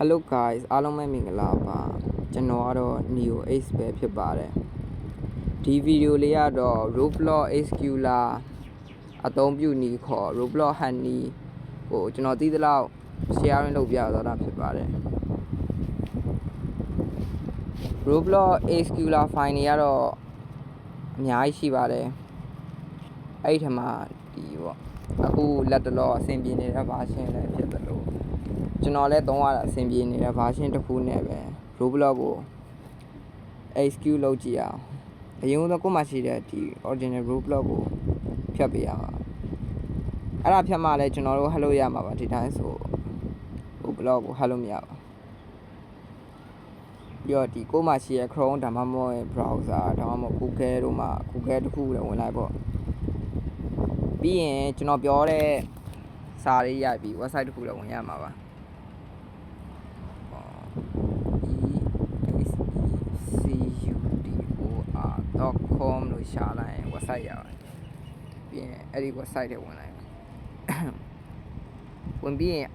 Hello guys အားလုံးပဲမင်္ဂလာပါကျွန်တော်ကတော့ Neo X ပဲဖြစ်ပါတယ်ဒီဗီဒီယိုလေးကတော့ Roblox Execular အသုံးပြုနည်းခေါ် Roblox Honey ကိုကျွန်တော်သိသလောက် sharing လုပ်ပြသွားတာဖြစ်ပါတယ် Roblox Execular file တွေကတော့အများကြီးရှိပါတယ်အဲ့ဒီထက်မှာဒီပေါ့အခုလက်တလောအဆင်ပြေနေတဲ့ version လည်းဖြစ်သလို ကျွန်တော်လည်းသုံးရတာအဆင်ပြေနေတဲ့ version တစ်ခုနဲ့ပဲ Roblox ကို execute လုပ်ကြည့်အောင်အရင်ကကိုမှရှိတဲ့ဒီ original Roblox ကိုဖြတ်ပေးရအောင်အဲ့ဒါဖြတ်မှလည်းကျွန်တော်တို့ hello ရမှာပါဒီတိုင်းဆို Roblox ကို hello မရပါပြီးတော့ဒီကိုမှရှိရဲ့ Chrome ဒါမှမဟုတ် browser ဒါမှမဟုတ် Google တို့မှာ Google တစ်ခုလည်းဝင်လိုက်ပေါ့ပြီးရင်ကျွန်တော်ပြောတဲ့စာလေးရိုက်ပြီး website တစ်ခုလည်းဝင်ရမှာပါ ecuor.com လို့ရှာလိုက်ရင် website ရပါတယ်ပြီးရင်အဲ့ဒီ website ထဲဝင်လိုက်မယ်ဝင်ပြီးရင်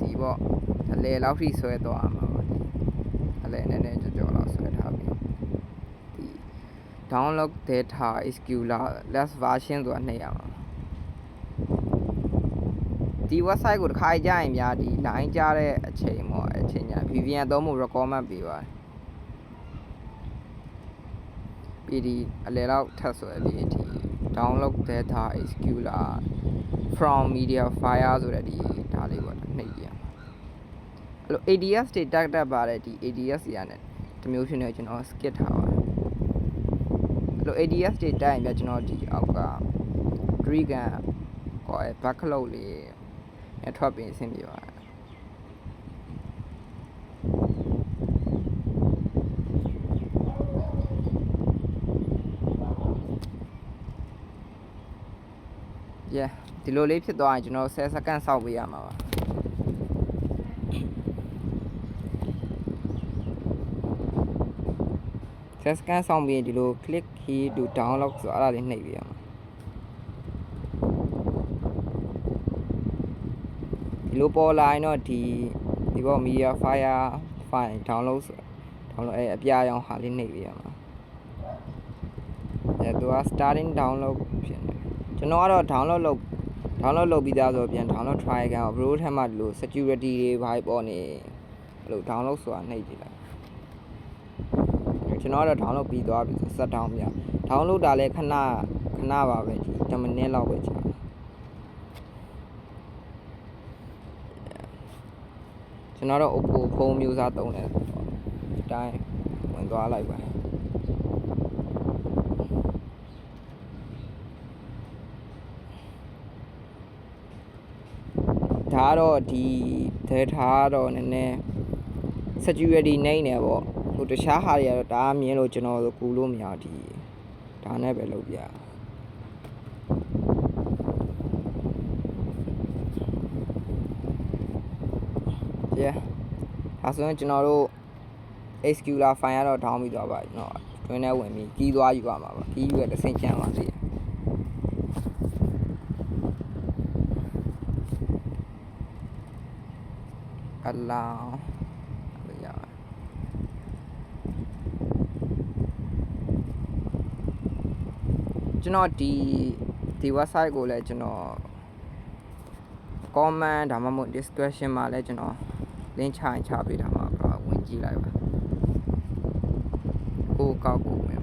ဒီပေါ့အလဲလောက်ထိဆွဲသွားမှာပါဒီအလဲနည်းနည်းကြော်ကြော်လောက်ဆွဲထားပြီးဒီ download data execular last version ဆိုတာနှိပ်ရမှာဒီ website ကိုတစ်ခါကြာရင်များဒီ line ကြားတဲ့အချိန်ပေါ့အချိန်ညာ VPN သုံးဖို့ recommend ပေးပါတယ် ပြီးဒီအလဲလောက်ထပ်ဆွဲပြီးဒီ download data execular from media file ဆိုတဲ့ဒီဒါလေးပေါ့နှိပ်ပြရမှာအဲ့လို ADS တွေတက်တက်ပါတယ်ဒီ ADS တွေရတယ်ဒီမျိုးဖြစ်နေကျွန်တော် skip ထားပါတယ်အဲ့လို ADS တွေတက်ရင်ပြကျွန်တော်ဒီအောက်က Dragon ဟော backlog လေးနဲ့ထွက်ပြီးအဆင်ပြေပါတယ် yeah ဒီလိုလေးဖြစ်သွားရင်ကျွန်တော်10စက္ကန့်စောင့်ပေးရမှာပါ10စက္ကန့်စောင့်ပြီးရင်ဒီလို click here to download ဆိုအဲ့ဒါလေးနှိပ်ပေးရမှာဒီလိုပေါ်လာရင်တော့ဒီဒီပေါ့ media file file download ဆို download အဲ့အပြာရောင်ဟာလေးနှိပ်ပေးရမှာအဲသူက starting download ဖြစ်နေ ကျွန်တော်ကတော့ download လုပ် download လုပ်ပြီးသားဆိုတော့ပြန် download try ကန်အောင် bro ထက်မှဒီလို security တွေဘာပေါ်နေအဲ့လို download ဆိုတာနှိပ်ကြည့်လိုက်ကျွန်တော်ကတော့ download ပြီးသွားပြီဆို set down ပြ download တာလည်းခဏခဏပါပဲဒီ10မိနစ်လောက်ပဲကြာကျွန်တော်တော့ Oppo ဖုန်းမျိုးစားသုံးတယ်ဒီတိုင်းဝင်သွားလိုက်ပါ ထားတော့ဒီဒဲထားတော့နည်းနည်း security နိုင်နေပေါ့ဟိုတခြားဟာတွေကတော့ဒါမြင်လို့ကျွန်တော်ကူလို့မရဒီဒါနဲ့ပဲလုပ်ပြရဒါဆိုရင်ကျွန်တော်တို့ SQL file ကတော့ down ပြီးသွားပါကျွန်တော်တွင်းထဲဝင်ပြီးကြီးသွားယူရမှာပါကြီးယူရတဲ့ဆင်ချမ်းပါသေးတယ် အလောင်းအဲ့လိုရပါတယ်ကျွန်တော်ဒီဒီ website ကိုလည်းကျွန်တော် comment ဒါမှမဟုတ် discussion မှာလည်းကျွန်တော် link ချရင်ချပေးထားမှာပါဝင်ကြည့်လိုက်ပါကိုကောက်ကိုဝင်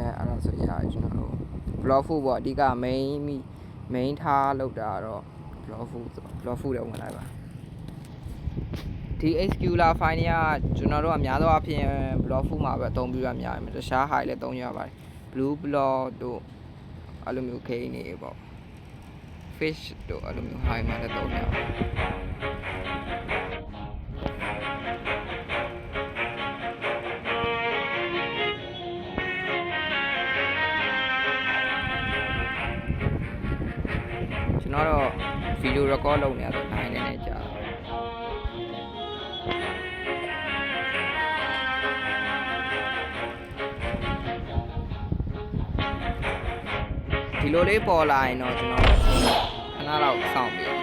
ပါဗျာရဲ့အဲ့ဒါဆိုရကျွန်တော်တို့ blog food ပေါ့အဓိက main main ထားလောက်တာတော့ blog food ဆို blog food လည်းဝင်လိုက်ပါဒီ execular file တွေကကျွန်တော်တို့အများသောအားဖြင့် blog food မှာပဲအသုံးပြုရများတယ်တခြားဟာတွေလည်းသုံးရပါတယ် blue blog တို့အဲ့လိုမျိုး case နေပေါ့ fish တို့အဲ့လိုမျိုးဟာတွေမှာလည်းသုံးရပါတယ် တော်ကတော့ဗီဒီယို record လုပ်နေရဆိုနိုင်နေနေကြာဒီလိုလေးပေါ်လာရင်တော့ကျွန်တော်ခဏတော့စောင့်ပြီးတော့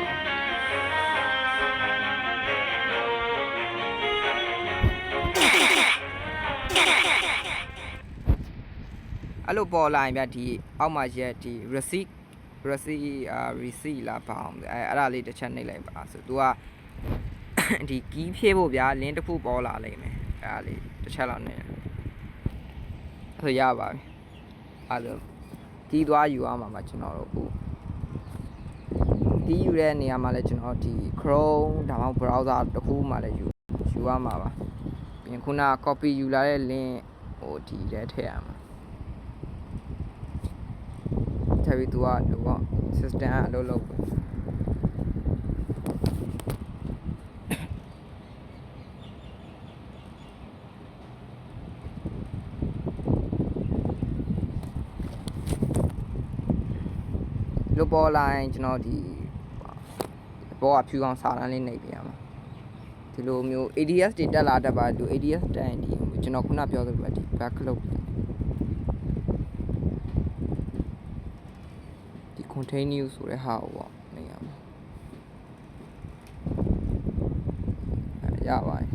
အဲ့လိုပေါ်လာရင်ဗျဒီအောက်မှာရက်ဒီ receipt receipt အာ receipt လာပါအောင်အဲအဲ့ဒါလေးတစ်ချက်နှိပ်လိုက်ပါဆို तू ကဒီကီးဖြည့်ဖို့ဗျာလင်းတစ်ခုပေါ်လာလိမ့်မယ်အဲ့ဒါလေးတစ်ချက်လောက်နဲ့ဆိုရပါပြီအဲ့လိုဒီသွားယူအောင်ပါမှာကျွန်တော်တို့အခုဒီယူတဲ့နေရာမှာလည်းကျွန်တော်ဒီ Chrome ဒါမှမဟုတ် browser တစ်ခုမှလည်းယူယူရမှာပါပြီးရင်ခုန copy ယူလာတဲ့ link ဟိုဒီထဲထည့်ရမှာ ထည့်ပြီးသူကလို့ပေါ့ system အလုပ်လုပ်ပေါ့လို့ပေါ်လာရင်ကျွန်တော်ဒီဘောကဖြူအောင်စာတန်းလေးနှိပ်ပြရမှာဒီလိုမျိုး ADS တွေတက်လာတတ်ပါသူ ADS တက်ရင်ဒီကျွန်တော်ခုနပြောသလိုပဲဒီ backlog ဒီ continue ဆိုတဲ့ဟာကိုပေါ့နေရမှာအဲရပါတယ်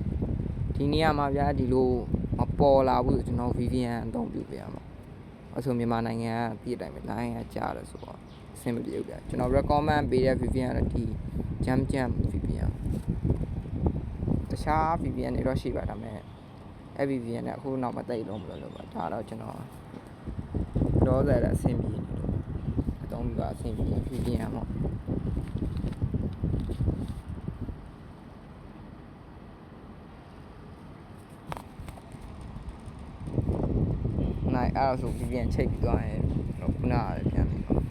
ဒီနေရာမှာဗျာဒီလိုမပေါ်လာဘူးကျွန်တော် VPN အသုံးပြုပြရမှာအဆိုမြန်မာနိုင်ငံကပြည်တိုင်းပဲ line ကကြားတယ်ဆိုတော့အဆင်မပြေဘူးဗျာကျွန်တော် recommend ပေးတဲ့ VPN ကဒီ jam jam VPN တခြား VPN တွေတော့ရှိပါဒါပေမဲ့အဲ့ VPN နဲ့အခုနောက်မသိလို့မလို့လို့ပါဒါတော့ကျွန်တော်တော့တယ်အဆင်ပြေနေလို့အ သုံးပြအဆင်ပြေ VPN ပေါ့နိုင်အဲ့ဒါဆို VPN ချိန်ပြီးသွားရင်တော့ခုနကလည်းပြန်ပြီးတော့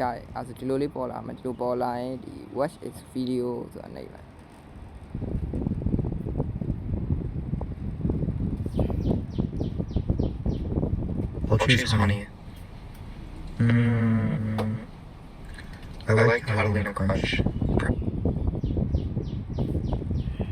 ရတယ်အဲ့ဒါဆိုဒီလိုလေးပေါ်လာမှာဒီလိုပေါ်လာရင်ဒီ watch its video ဆိုတာနေလိုက် I'll choose honey. like Catalina Crunch.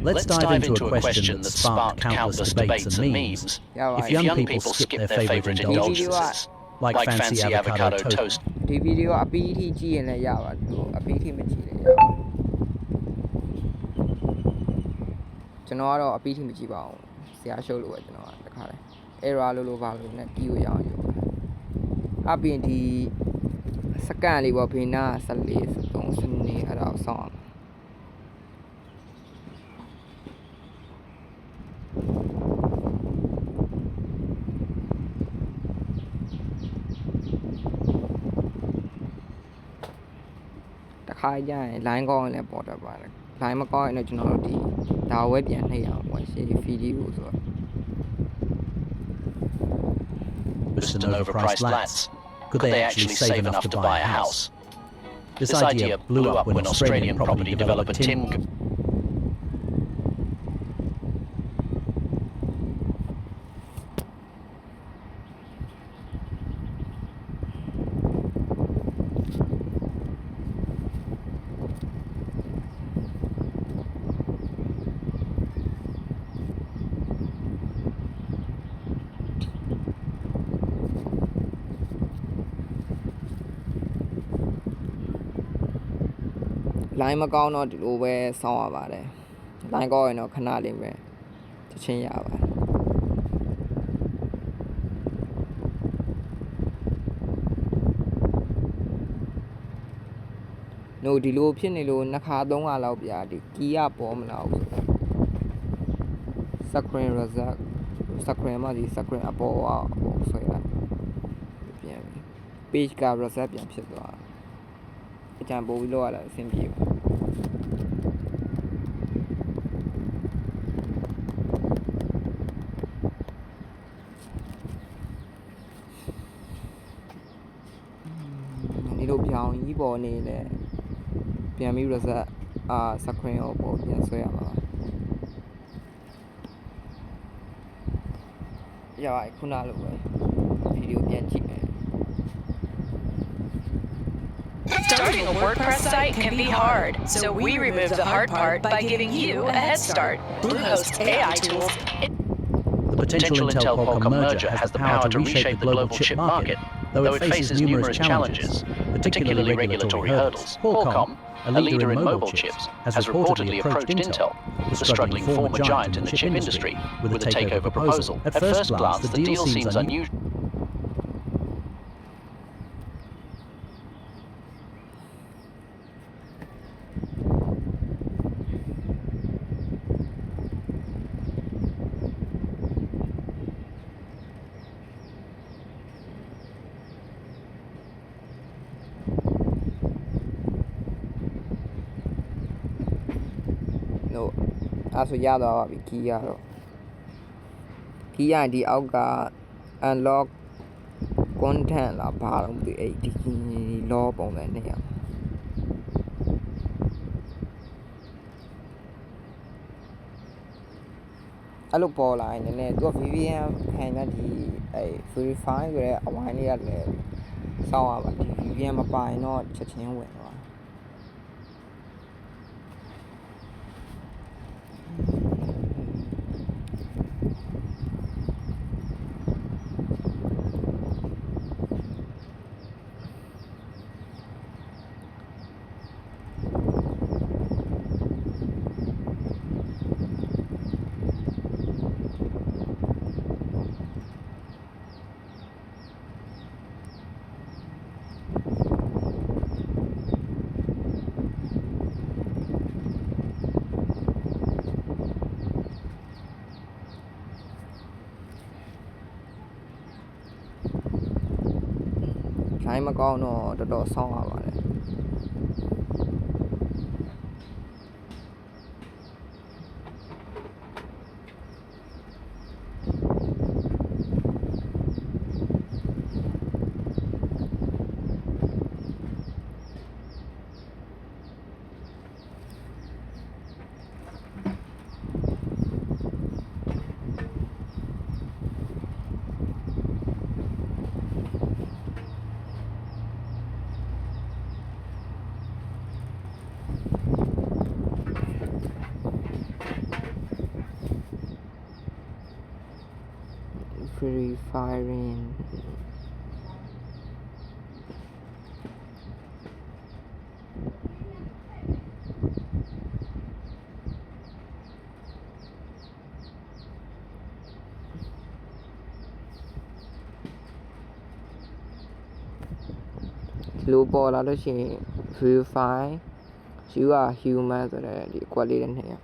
Let's dive into a question that sparked countless debates and memes. ရပါ If ပြီ young people skip their favorite indulgences, like fancy avocado toast, ဒီဗီဒီယိုအပီးထိကြည့်ရင်လည်းရပါဒီလိုအပီးထိမကြည့်လည်းရပါကျွန်တော်ကတော့အပီးထိမကြည့်ပါဘူးဆရာရှုပ်လို့ပဲကျွန်တော်ကတခါလဲ error လို့လို့ပါလို့နဲ့တီးကိုရအောင်ယူအပြင်ဒီစကန်လေးပေါ့ဖေနာ14 13စနေအဲ့ဒါကိုစောင့်အောင်တခါကျရင် line ကောင်းရင်လည်းပေါ်တတ်ပါတယ် line မကောင်းရင်လည်းကျွန်တော်တို့ဒီဒါဝဲပြန်နှိပ်အောင်ပေါ့ရှေ့ဗီဒီယိုဆိုတော့ and overpriced flats, could they actually save enough to buy a house? This idea blew up when Australian property developer Tim line မကောင်းတော့ဒီလိုပဲစောင့်ရပါတယ် line ကောင်းရင်တော့ခဏလေးပဲချက်ချင်းရပါတယ်နို့ဒီလိုဖြစ်နေလို့နှစ်ခါသုံးခါလောက်ပြဒီကီးရပေါ်မလာဘူးဆိုတော့ screen result screen မှာဒီ screen အပေါ်အပေါ်ဆွဲလိုက်ပြန်ပြီ page က result ပြန်ဖြစ်သွားတယ်အကြံပို့ပြီးလောက်ရတာအဆင်ပြေပါ ပြောင်းကြီးပေါ်နေလဲပြန်ပြီး reset အာ screen ကိုပေါ်ပြန်ဆွဲရမှာပါရပါခုနလိုပဲဗီဒီယိုပြန်ကြည့်မယ် Starting a WordPress site can be hard, so we removed the hard part by giving you a head start. Bluehost AI tools. The potential Intel Qualcomm merger has the power to reshape the global chip market, though it faces numerous challenges, particularly regulatory hurdles. Qualcomm, a leader in mobile chips, has reportedly approached Intel, the struggling former giant in the chip industry, with a takeover proposal. At first glance, the deal seems unusual. အဲ့ဆိုရသွားပါပြီကီးကတော့ကီးရဒီအောက်က unlock content လားဘာလို့မသိအဲ့ဒီကီး law ပုံစံနဲ့ရအဲ့လိုပေါ်လာရင်လည်းသူက VPN ခံတဲ့ဒီအဲ့ verify ဆိုတဲ့အဝိုင်းလေးကလည်းစောင်းရပါဒီ VPN မပိုင်တော့ချက်ချင်းဝင်သွား ခို င်းမကောင်းတော့တော်တော်ဆောင်းရပါတယ်ဖရီ firing ဒီလိုပေါ် လာလို့ရှိရင် verify you are human ဆိုတဲ့ဒီ quality လေးနဲ့ရ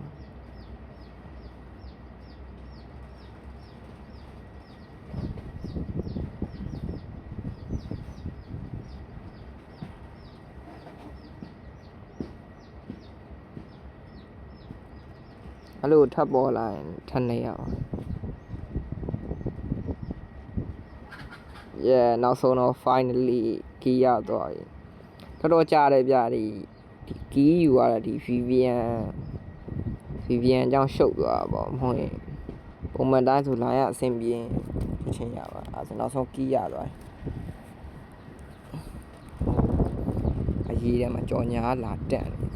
အဲ့လိုထပ်ပေါ်လာရင်ထပ်နေရအောင် yeah နောက်ဆုံးတော့ finally ကီးရသွားပြီတော်တော်ကြာတယ်ဗျဒီဒီကီးယူရတာဒီ VPN VPN အကြောင်းရှုပ်သွားတာပေါ့မဟုတ်ရင်ပုံမှန်တိုင်းဆိုလာရအဆင်ပြေဖြစ်ချင်းရပါအဲ့ဒါဆိုနောက်ဆုံးကီးရသွားပြီအရေးထဲမှာကြော်ညာလာတက်နေပြီ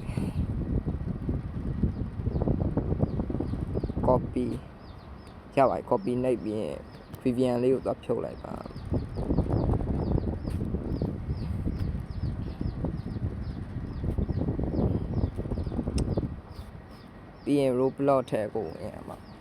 copy ရပါတယ် copy နှိပ်ပြီးရင် VPN လေးကိုသွားဖြုတ်လိုက်ပါပြီးရင် Roblox ထဲကိုဝင်ရမှာ။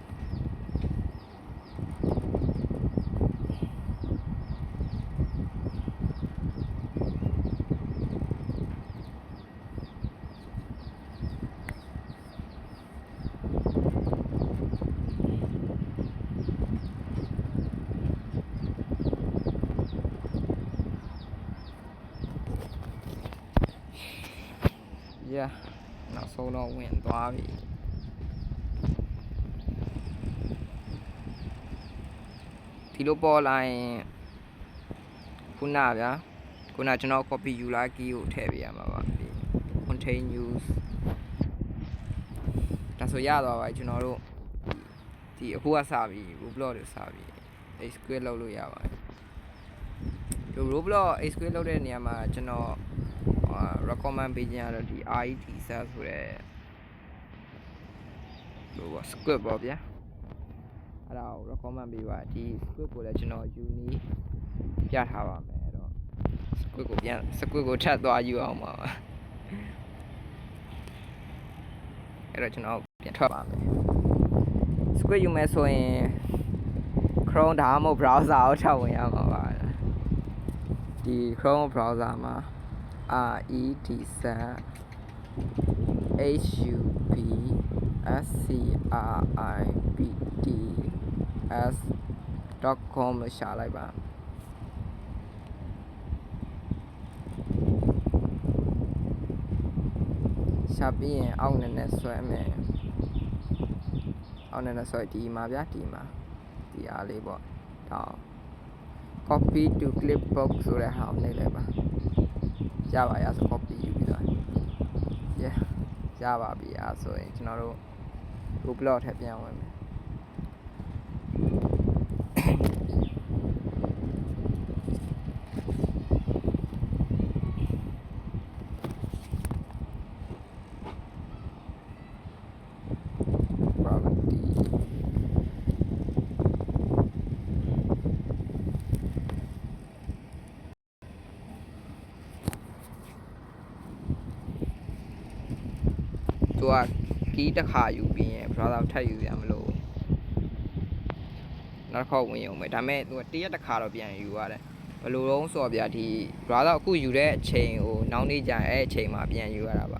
Yeah နောက်ဆုံးတော့ဝင်သွားပြီဒီလိုပေါ်လာရင်ခုနဗျာခုနကျွန်တော် copy ယူလာ key ကိုထည့်ပေးရမှာပါပြီး contain use ဒါဆိုရသွားပါပြီကျွန်တော်တို့ဒီအခုကစပြီ Roblox တွေစပြီ SQL လောက်လို့ရပါတယ်ဒီ Roblox SQL လောက်တဲ့နေရာမှာကျွန်တော်အာ recommend ပေးခြင်းကတော့ဒီ RET set ဆိုတဲ့ဟိုပေါ့ script ပေါ့ဗျာအဲ့ဒါကို recommend ပေးပါဒီ script ကိုလည်းကျွန်တော် uni ပြထားပါမယ်အဲ့တော့ script ကိုပြန် script ကိုထပ်သွားယူအောင်ပါအဲ့တော့ကျွန်တော်ပြန်ထွက်ပါမယ် script ယူမယ်ဆိုရင် Chrome ဒါမှမဟုတ် browser ကိုထပ်ဝင်ရမှာပါဒီ Chrome browser မှာ RET set H U B S C R I P T S .com လို့ရှာလိုက်ပါရှာပြီးရင်အောက်နဲ့နဲ့ဆွဲမယ်အောက်နဲ့နဲ့ဆွဲဒီမှာဗျာဒီမှာဒီအားလေးပေါ့ဒါအောင် copy to clipboard ဆိုတဲ့ဟာကိုနှိပ်လိုက်ပါ ရပါရဆို copy ယူပြီးတော့ yeah ရပါပြီအားဆိုရင်ကျွန်တော်တို့ Google ထည့်ပြန်ဝင်မယ် property သူ ကကီးတစ်ခါယူပြီးရင် browser ထပ်ယူရမလို့နောက်တစ်ခေါက်ဝင်ရုံပဲဒါပေမဲ့သူကတရက်တစ်ခါတော့ပြန်ယူရတယ်ဘယ်လိုလုံးဆိုတော့ဗျာဒီ browser အခုယူတဲ့အချိန်ကိုနောက်နေ့ကျရင်အဲ့အချိန်မှာပြန်ယူရတာပါ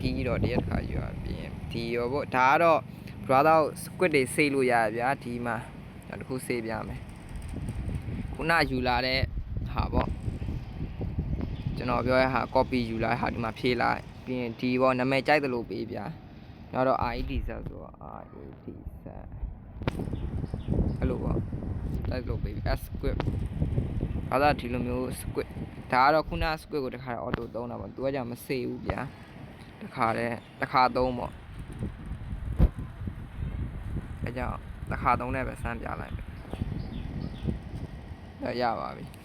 ကီးတော့တရက်တစ်ခါယူရပြီးရင်ဒီရောပေါ့ဒါကတော့ browser squid တွေဆေးလို့ရရဗျာဒီမှာနောက်တစ်ခုဆေးပြမယ်ခုနယူလာတဲ့ဟာပေါ့ကျွန်တော်ပြောရဟာ copy ယူလာတဲ့ဟာဒီမှာဖြည့်လိုက် ပြီးရင်ဒီပေါ့နာမည်ကြိုက်သလိုပေးဗျာနောက်တော့ ID ဆက်ဆိုတော့ ID ဆက်အဲ့လိုပေါ့ကြိုက်သလိုပေး S script ဘာသာဒီလိုမျိုး script ဒါကတော့ခုန script ကိုတခါတော့ auto သုံးတာပေါ့သူကကြောင့်မစေဘူးဗျာတခါတည်းတခါသုံးပေါ့အဲကြောင့်တခါသုံးနဲ့ပဲစမ်းပြလိုက်မယ်ဒါရပါပြီ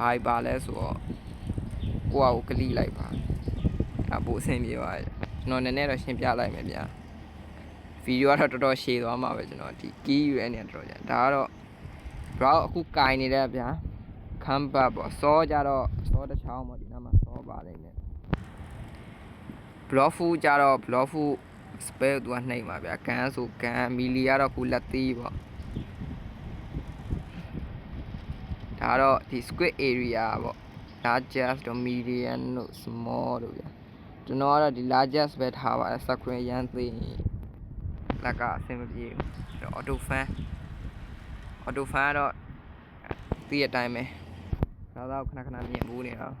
ဘာပါလဲဆိုတော့ကိုယ့်အကိုကလိလိုက်ပါအပိုအဆင်ပြေပါရဲ့ကျွန်တော်နည်းနည်းတော့ရှင်းပြလိုက်မယ်ဗျာဗီဒီယိုကတော့တော်တော်ရှည်သွားမှာပဲကျွန်တော်ဒီ key ယူတဲ့နေရာတော်တော်ကြာဒါကတော့ browse အခုကင်နေတဲ့ဗျာခမ်းပတ်ပေါ့စောကြတော့စောတစ်ချောင်းပေါ့ဒီနားမှာစောပါလိမ့်မယ် block food ကြတော့ block food spell သူကနှိမ့်ပါဗျာကန်ဆိုကန်မီလီကတော့ခုလက်သေးပေါ့ ဒါတော့ဒီ squid area ပေါ့ largest တို့ medium တို့ small တို့ဗျာကျွန်တော်ကတော့ဒီ largest ပဲထားပါတယ် screen ရမ်းသေးရင်လက်ကအဆင်မပြေဘူးအဲ့တော့ auto fan auto fan ကတော့သိရတဲ့အတိုင်းပဲဒါတော့ခဏခဏမြင်ဘူးနေတော့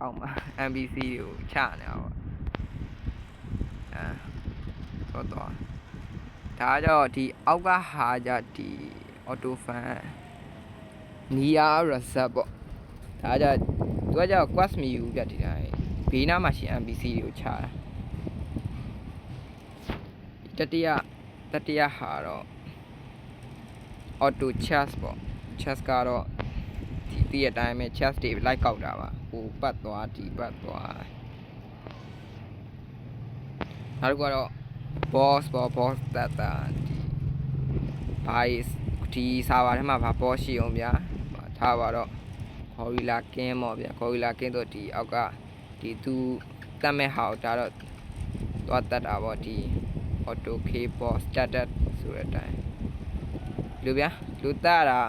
အောက်မှာ MBC တွေကိုချနေတာပေါ့အဲတော့တော့ဒါကြောင့်ဒီအောက်ကဟာကြဒီ auto fan နီယာ reset ပေါ့ဒါကြင့်သူကကြောင့် quest မယူဘူးပြဒီတိုင်းဘေးနားမှာရှိ NPC တွေကိုချတာတတိယတတိယဟာတော့ auto chess ပေါ့ chess ကတော့ဒီတည့်ရတိုင်းပဲ chess တွေလိုက်ကောက်တာပါဟိုပတ်သွားဒီပတ်သွားနောက်တစ်ခုကတော့ boss ပေါ့ boss တက်တာဒီဘာဒီစာပါထဲမှာဘာ boss ရှိအောင်ဗျာ ထားပါတော့ gorilla king ပေါ့ဗျာ gorilla king တို့ဒီအောက်ကဒီသူတတ်မဲ့ဟာကိုဒါတော့သွားတက်တာပေါ့ဒီ auto k boss started ဆိုတဲ့အတိုင်းလူဗျာလူတက်တာ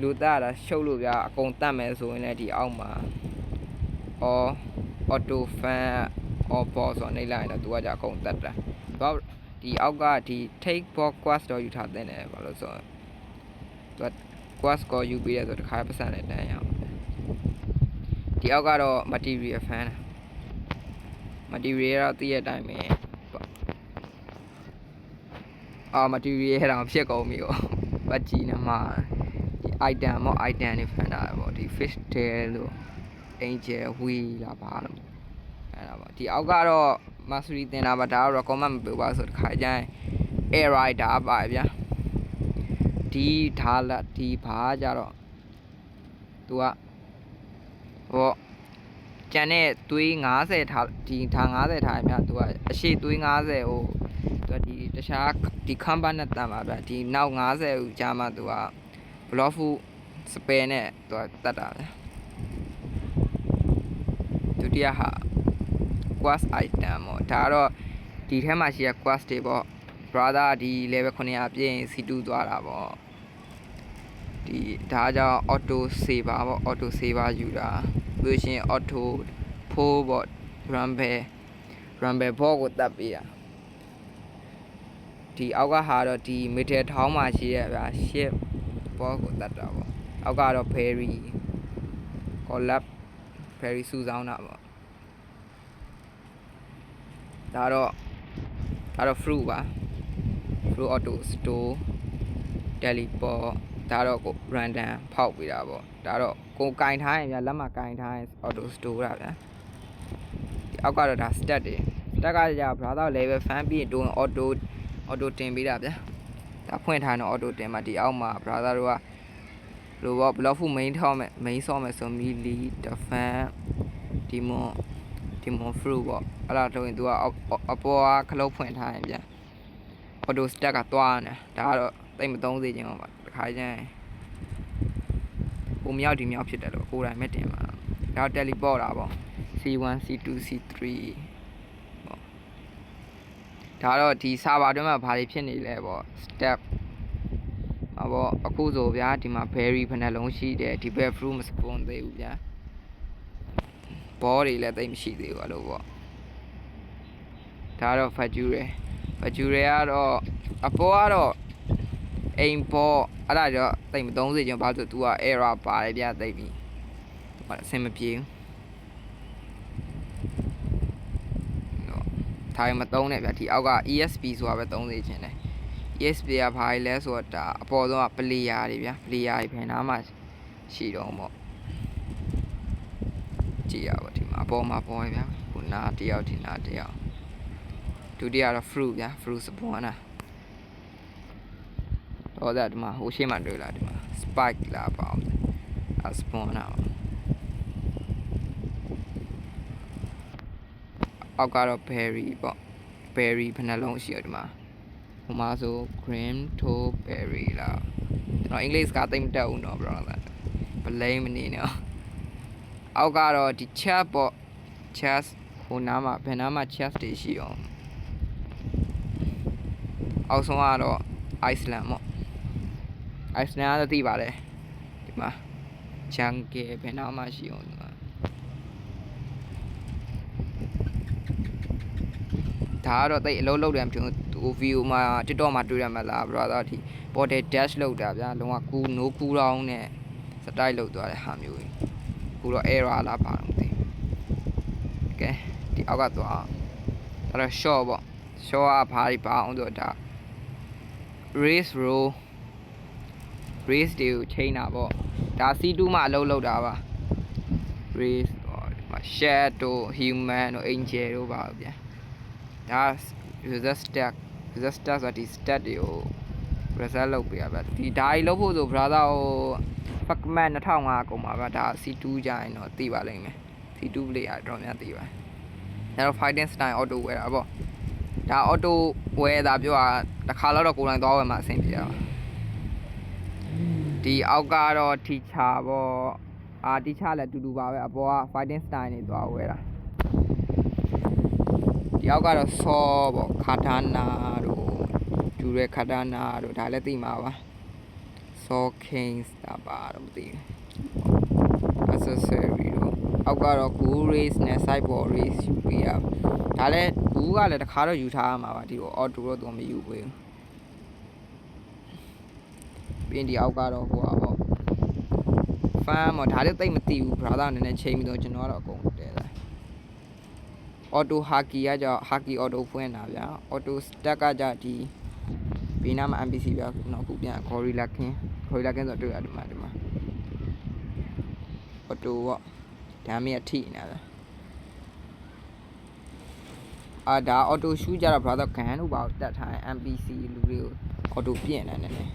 လူတက်တာရှုပ်လို့ဗျာအကုန်တတ်မယ်ဆိုရင်လည်းဒီအောက်မှာ or auto fan or boss ဆိုနေလိုက်ရင်တော့သူကじゃအကုန်တက်တာတော့ဒီအောက်ကဒီ take box quest တော့ယူထားတဲ့တယ်ဘာလို့ဆိုတော့သူက quest ကိုယူပြီးရဲဆိုတခါပတ်စံနဲ့တန်းရအောင်ဒီအောက်ကတော့ material fan material တော့သိရတဲ့အတိုင်းပဲအာ material ဟဲ့တော့ဖြစ်ကုန်ပြီကိုပတ်ကြည့်နေမှာဒီ item ပေါ့ item တွေဖန်တာပေါ့ဒီ fish tail လို့ angel wheel လာပါလို့အဲ့ဒါပေါ့ဒီအောက်ကတော့ mastery တင်တာပါဒါတော့ recommend မပေးပါဆိုတခါကျရင် air rider ပါဗျာ ဒီထားလာဒီဘာကြတော့ तू ကဟောကျန်တဲ့သွေး90ထားဒီထား90ထားရမြ तू ကအရှိသွေး90ဟိုသူကဒီတခြားဒီခမ်ဘာနဲ့တန်ပါဗျဒီနောက်90ဦးကြာမှသူကဘလော့ဖူစပယ်နဲ့သူကတတ်တာဗျဒုတိယဟာ quest item ပေါ့ဒါကတော့ဒီထဲမှာရှိတဲ့ quest တွေပေါ့ brother ဒီ level 900ပြည့်ရင် C2 သွားတာပေါ့ဒီဒါကြောင့် auto saver ပေါ့ auto saver ယူတာပြီးလို့ရှိရင် auto ဖိုးပေါ့ rumble rumble ဘောကိုတတ်ပေးတာဒီအောက်ကဟာတော့ဒီမီတယ်ထောင်းမှာရှိရဗျာရှစ်ဘောကိုတတ်တာပေါ့အောက်ကတော့ ferry collab ferry စုဆောင်းတာပေါ့ဒါတော့ဒါတော့ fruit ပါ fruit auto store teleport ဒါတော့ကို random ဖောက်ပေးတာပေါ့ဒါတော့ကိုကင်ထားရင်ဗျာလက်မှာကင်ထားရင် auto store တာဗျာဒီအောက်ကတော့ဒါ stat တွေ stat ကကြာ brother level fan ပြီးရင်တိုးရင် auto အော်တိုတင်ပေးတာဗျာဒါဖွင့်ထားတော့အော်တိုတင်မှာဒီအောက်မှာ brother တို့ကလိုပေါ့ block ဖူ main ထောက်မယ် main ဆော့မယ်ဆိုမီလီ defend demon demon fruit ပေါ့အဲ့ဒါတော့ရင် तू ကအပေါ်ကခလုတ်ဖွင့်ထားရင်ဗျာ auto stack ကသွားနေဒါကတော့တိတ်မသုံးစေချင်ပါတခါကျရင်ဟိုမြောက်ဒီမြောက်ဖြစ်တယ်လို့ကိုယ်တိုင်မဲ့တင်မှာဒါ teleport တာပေါ့ C1 C2 C3 ဒါတော့ဒီ server အတွင်းမှာဘာတွေဖြစ်နေလဲပေါ့ step ဟောပေါ့အခုဆိုဗျာဒီမှာ berry ဖက်နှလုံးရှိတယ်ဒီဘက် fruit မ spawn သေးဘူးဗျာဘောတွေလည်းတိတ်မရှိသေးဘူးအဲ့လိုပေါ့ဒါတော့ fajure fajure ကတော့အပေါ်ကတော့အိမ်ပေါ်အဲ့ဒါတော့တိတ်မသုံးစေချင်ဘာလို့ तू က error ပါတယ်ဗျာတိတ်ပြီဟိုအဆင်မပြေဘူးထားရင်မသုံးနဲ့ဗျာဒီအောက်က ESP ဆိုတာပဲသုံးစေချင်တယ် ESP ကဘာလဲဆိုတော့ဒါအပေါ်ဆုံးက player တွေဗျာ player တွေဖယ်နားမှာရှိတော့ပေါ့ကြည့်ရပါဒီမှာအပေါ်မှာပေါ်ရဗျာခုနာတယောက်ဒီနာတယောက် ဒုတိယကတော့ fruit ဗျာ fruit စပွန်နာတော့ဒါဒီမှာဟိုရှေ့မှာတွေ့လာဒီမှာ spike လာပါအောင်အဲစပွန်နာပါအောက်ကတော့ berry ပေါ့ berry ဘယ်နှလုံးရှိရဒီမှာဟိုမှာဆို green toad berry လာကျွန်တော်အင်္ဂလိပ်စကားသိမတတ်ဘူးတော့ bro ဗလိမ့်မနေတော့အောက်ကတော့ဒီ chat ပေါ့ chat ဟိုနားမှာဘယ်နားမှာ chat တွေရှိအောင် အောက်ဆုံးကတော့ Iceland ပေါ့ Iceland ကတော့သိပါတယ်ဒီမှာ jungle ဘယ်နားမှာရှိအောင်ဒီမှာဒါကတော့တိတ်အလုံးလုံးတယ်မဖြစ်ဘူးဟို view မှာ TikTok မှာတွေ့ရမှာလား brother ဒီ border dash လောက်တာဗျာလုံးဝကူ no cool down နဲ့စတိုက်လောက်သွားတဲ့ဟာမျိုးကြီးခုတော့ error လားပါတော့မသိဘူးကဲဒီအောက်ကသွားဒါတော့ short ပေါ့ short ကဘာတွေပါအောင်ဆိုတော့ဒါ race row race တွေကိုချိန်တာပေါ့ဒါ C2 မှာအလုပ်လုပ်တာပါ race ဟောဒီမှာ shed တို့ human တို့ angel တို့ပါဗျာဒါ user stack user stack ဆိုတာဒီ stat တွေကို result လုပ်ပေးရဗျာဒီဒါကြီးလုပ်ဖို့ဆို brother ဟို Facman 2005အကုန်ပါဗျာဒါ C2 ကြရင်တော့သိပါလိမ့်မယ် C2 player တော့များသိပါဒါတော့ fighting style auto ဝယ်တာပေါ့ ဒါ auto ဝယ်တာပြောတာတစ်ခါတော့ကိုယ်တိုင်သွားဝယ်မှာအဆင်ပြေတာပါဒီအောက်ကတော့ teacher ပေါ့အာ teacher လည်းအတူတူပါပဲအပေါ်က fighting style နေသွားဝယ်တာဒီအောက်ကတော့ saw ပေါ့ katana တို့ဒူရဲ katana တို့ဒါလည်းသိမှာပါ saw kings တာပါတော့မသိဘူး accessory တို့အောက်ကတော့ gold race နဲ့ sideboard race ယူပေးရ ဒါလည်းဘူးကလည်းတစ်ခါတော့ယူထားရမှာပါဒီတော့ auto တော့သူမယူပေးဘူးပြီးရင်ဒီအောက်ကတော့ဟိုပါပေါ့ fan ပေါ့ဒါလည်းတိတ်မသိဘူး brother နည်းနည်းချိန်ပြီးတော့ကျွန်တော်ကတော့အကုန်တဲတယ် auto hockey ကကြောင့် hockey auto ဖွင့်တာဗျာ auto stack ကကြဒီဘေးနားမှာ NPC ဗျာနောက်ခုပြန် gorilla king gorilla king ဆိုတော့တွေ့ရတယ်ဒီမှာဒီမှာ auto ပေါ့ဒါမင်းအထိနေဗျာ အာဒါ auto shoot ကြတော့ brother ကန်တို့ပါတတ်ထားရင် NPC လူတွေကို auto ပြင့်နေတယ်နည်းနည်း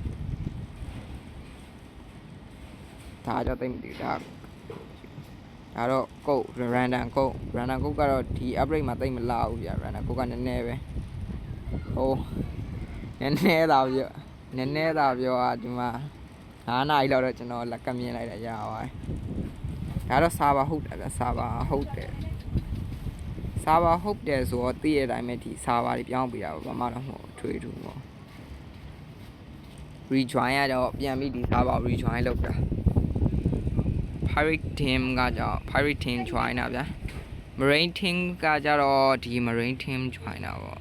ဒါတော့တိတ်မသိဘူးဒါဒါတော့ကုတ် random ကုတ် random ကုတ်ကတော့ဒီ upgrade မှာတိတ်မလာဘူးဗျာ random ကုတ်ကနည်းနည်းပဲဟိုနည်းနည်းသာပြောနည်းနည်းသာပြောอ่ะဒီမှာ9နာရီလောက်တော့ကျွန်တော်လက်ကမြင်လိုက်တာရပါတယ်ဒါတော့ server ဟုတ်တယ်ဗျ server ဟုတ်တယ် server ဟုတ်တယ်ဆိုတော့သိတဲ့အတိုင်းပဲဒီ server တွေပြောင်းပေးတာပါဘာမှတော့မဟုတ်ထွေးထူးပေါ့ rejoin ရတော့ပြန်ပြီးဒီ server rejoin လုပ်တာ pirate team ကကြောင့် pirate team join တာဗျာ marine team ကကြတော့ဒီ marine team join တာပေါ့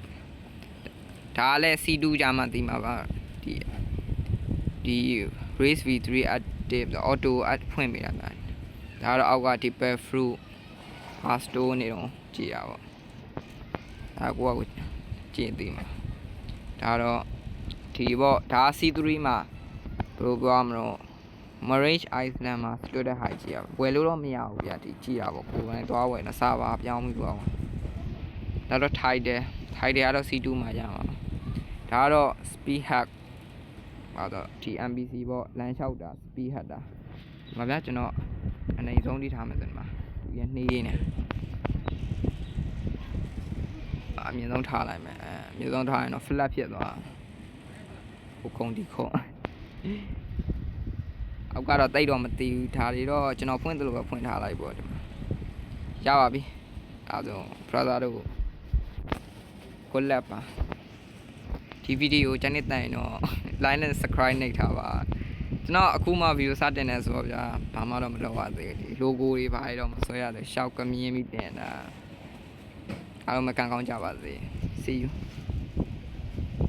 ဒါလည်း C2 ကြာမှသိမှာပါဒီဒီ race v3 active auto add ဖွင့်ပေးတာဗျာဒါတော့အောက်က deeper fruit fast store နေတော့ ကြည်ရပါဒါကိုကကိုကြည်သိမှာဒါတော့ဒီပေါ့ဒါ C3 မှာဘယ်လိုပြောမလို့ Marine Island မှာလွတ်တဲ့ဟာကြည့်ရပါဝယ်လို့တော့မရဘူးဗျာဒီကြည့်ရပါကိုယ်ကနေသွားဝယ်နေစာပါပြောင်းပြီးသွားအောင်ဒါတော့ Title Title ကတော့ C2 မှာရမှာဒါကတော့ Speed Hack ဟာတော့ဒီ MBC ပေါ့လမ်းလျှောက်တာ Speed Hack တာဒီမှာဗျာကျွန်တော်အနေဆုံးထိထားမယ်ဆိုဒီမှာသူရနှေးနေ အမြင့်ဆုံးထားလိုက်မယ်အဲအမြင့်ဆုံးထားရင်တော့ flat ဖြစ်သွားဟိုခုံဒီခုံအောက်ကတော့တိတ်တော့မသိဘူးဒါတွေတော့ကျွန်တော်ဖွင့်သလိုပဲဖွင့်ထားလိုက်ပေါ့ဒီမှာရပါပြီအဲဒါဆို brother တို့ကိုလက်ပါဒီဗီဒီယိုကျွန်တော်တိုင်တော့ like and subscribe နှိပ်ထားပါကျွန်တော်အခုမှဗီဒီယိုစတင်နေဆိုတော့ဗျာဘာမှတော့မလုပ်ရသေးဘူးဒီ logo တွေဘာတွေတော့မဆွဲရသေးရှောက်ကမြင်းပြီးတင်တာ အားလုံးမကန်ကောင်းကြပါစေ see you